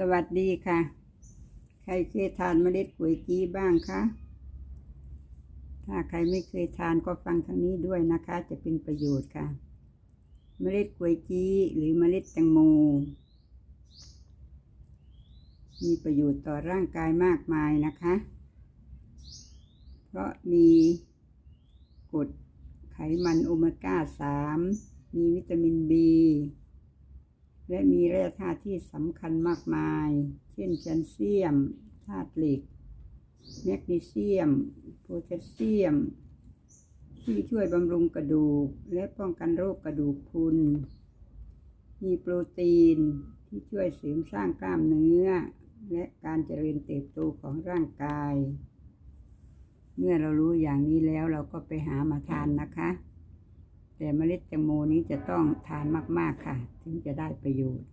สวัสดีค่ะ ใครเคยทานเมล็ดก๋วยจี้บ้างคะ ถ้าใครไม่เคยทานก็ฟังทางนี้ด้วยนะคะ จะเป็นประโยชน์ค่ะ เมล็ดก๋วยจี้หรือเมล็ดแตงโม มีประโยชน์ต่อร่างกายมากมายนะคะ เพราะมีกรดไขมันโอเมก้าสามมีวิตามินบี และมีแร่ธาตุที่สำคัญมากมาย เช่นแคลเซียม ธาตุเหล็ก แมกนีเซียม โพแทสเซียม ที่ช่วยบำรุงกระดูก และป้องกันโรคกระดูกพรุน มีโปรตีนที่ช่วยเสริมสร้างกล้ามเนื้อ และการเจริญเติบโตของร่างกาย เมื่อเรารู้อย่างนี้แล้วเราก็ไปหามาทานนะคะ แต่เมล็ดแตงโมนี้จะต้องทานมาก ๆ ค่ะ ถึงจะได้ประโยชน์